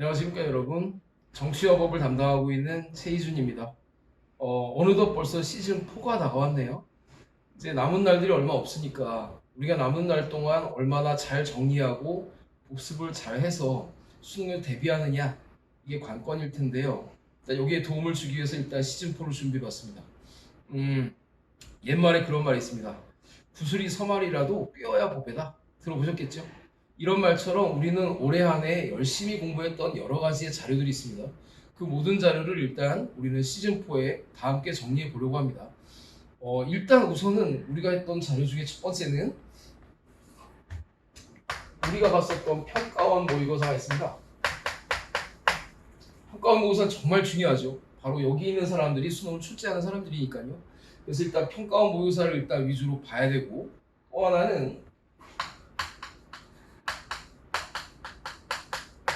안녕하십니까 여러분. 정치화법을 담당하고 있는 최희준입니다. 어, 어느덧 벌써 시즌 4가 다가왔네요. 이제 남은 날들이 얼마 없으니까 우리가 남은 날 동안 얼마나 잘 정리하고 복습을 잘 해서 수능을 대비하느냐 이게 관건일 텐데요. 일단 여기에 도움을 주기 위해서 일단 시즌 4를 준비해 봤습니다. 음, 옛말에 그런 말이 있습니다. 구슬이 서말이라도 꿰어야 보배다. 들어보셨겠죠? 이런 말처럼 우리는 올해 한 해 열심히 공부했던 여러 가지의 자료들이 있습니다. 그 모든 자료를 일단 우리는 시즌 4에 다 함께 정리해 보려고 합니다. 어, 일단 우선은 우리가 했던 자료 중에 첫 번째는 우리가 봤었던 평가원 모의고사가 있습니다. 평가원 모의고사는 정말 중요하죠. 바로 여기 있는 사람들이 수능을 출제하는 사람들이니까요. 그래서 일단 평가원 모의고사를 일단 위주로 봐야 되고 또 하나는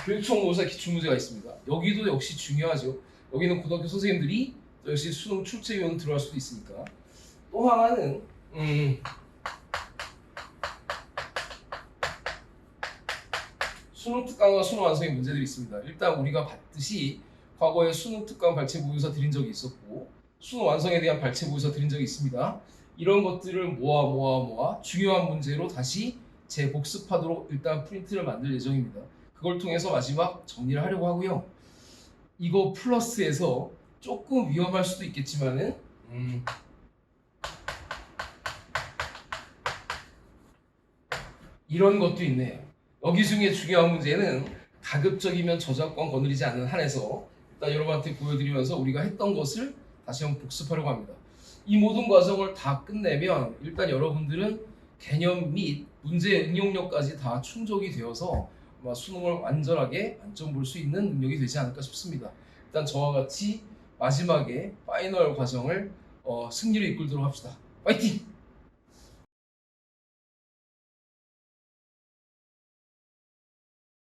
교육청모의사 기출문제가 있습니다. 여기도 역시 중요하죠. 여기는 고등학교 선생님들이 또 역시 수능 출제위원 들어갈 수도 있으니까. 또 하나는 음, 수능 특강과 수능 완성의 문제들이 있습니다. 일단 우리가 봤듯이 과거에 수능 특강 발췌 모의고사 드린 적이 있었고 수능 완성에 대한 발췌 모의고사 드린 적이 있습니다. 이런 것들을 모아 모아 모아 중요한 문제로 다시 재복습하도록 일단 프린트를 만들 예정입니다. 그걸 통해서 마지막 정리를 하려고 하고요. 이거 플러스해서 조금 위험할 수도 있겠지만은 음, 이런 것도 있네요. 여기 중에 중요한 문제는 가급적이면 저작권 거느리지 않는 한에서 일단 여러분한테 보여드리면서 우리가 했던 것을 다시 한번 복습하려고 합니다. 이 모든 과정을 다 끝내면 일단 여러분들은 개념 및 문제 응용력까지 다 충족이 되어서 수능을 완전하게 만점 볼 수 있는 능력이 되지 않을까 싶습니다. 일단 저와 같이 마지막에 파이널 과정을 어, 승리로 이끌도록 합시다. 파이팅!